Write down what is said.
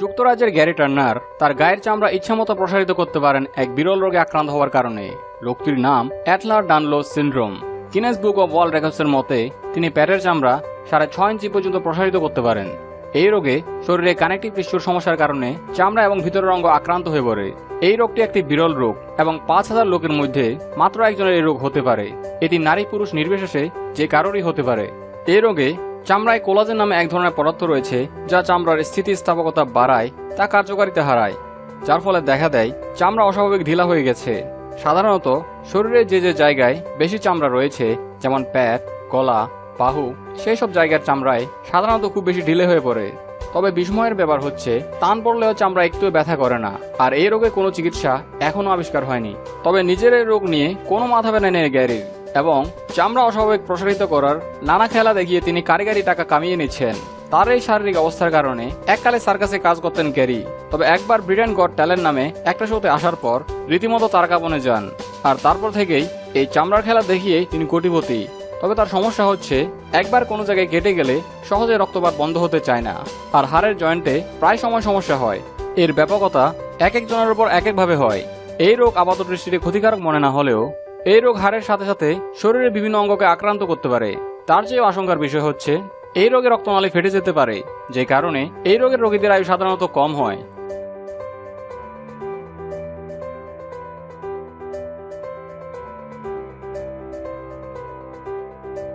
যুক্তরাজ্যের Gary Turner তার গায়ের চামড়া ইচ্ছামতো প্রসারিত করতে পারেন এক বিরল রোগে আক্রান্ত হওয়ার কারণে। লোকটির নাম অ্যাটলার Danlos syndrome. Guinness Book of World রেকর্ডসের মতে, তিনি প্যাটের চামড়া সাড়ে ছয় ইঞ্চি পর্যন্ত প্রসারিত করতে পারেন। এই রোগে শরীরে কানেকটিভ টিস্যুর সমস্যার কারণে চামড়া এবং ভিতরের অঙ্গ আক্রান্ত হয়ে পড়ে। এই রোগটি একটি বিরল রোগ এবং পাঁচ হাজার লোকের মধ্যে মাত্র একজনের এই রোগ হতে পারে। এটি নারী পুরুষ নির্বিশেষে যে কারোরই হতে পারে। এই রোগে চামড়ায় কোলাজেন নামে এক ধরনের পদার্থ রয়েছে যা চামড়ার স্থিতিস্থাপকতা বাড়ায়, তা কার্যকারিতা হারায়, যার ফলে দেখা দেয় চামড়া অস্বাভাবিক ঢিলা হয়ে গেছে। সাধারণত, শরীরের যে যে জায়গায় বেশি চামড়া রয়েছে, যেমন প্যাট, গলা, বাহু, সেই সব জায়গার চামড়ায় সাধারণত খুব বেশি ঢিলে হয়ে পড়ে। তবে বিস্ময়ের ব্যাপার হচ্ছে, টান পড়লেও চামড়া একটু ব্যথা করে না, আর এই রোগে কোনো চিকিৎসা এখনও আবিষ্কার হয়নি। তবে নিজের রোগ নিয়ে কোনো মাথা ব্যথা নেই গ্যারির। এবং চামড়া অস্বাভাবিক প্রসারিত করার নানা খেলা দেখিয়ে তিনি কারিগরি টাকা কামিয়ে নিচ্ছেন। তার এই শারীরিক অবস্থার কারণে এককালে সার্কাসে কাজ করতেন ক্যারি। তবে একবার ব্রিটেন গড ট্যালেন্ট নামে একটা শোতে আসার পর রীতিমতো তারকা বনে যান। আর তারপর থেকেই এই চামড়ার খেলা দেখিয়ে তিনি কোটিপতি। তবে তার সমস্যা হচ্ছে, একবার কোনো জায়গায় কেটে গেলে সহজে রক্তপাত বন্ধ হতে চায় না। আর হাড়ের জয়েন্টে প্রায় সময় সমস্যা হয়। এর ব্যাপকতা এক একজনের উপর এক একভাবে হয়। এই রোগ আপাত দৃষ্টিতে ক্ষতিকারক মনে না হলেও এই রোগ হারের সাথে সাথে শরীরের বিভিন্ন অঙ্গকে আক্রান্ত করতে পারে। তার চেয়েও আশঙ্কার বিষয় হচ্ছে, এই রোগে রক্তনালী ফেটে যেতে পারে, যে কারণে এই রোগের রোগীদের আয়ু সাধারণত কম হয়।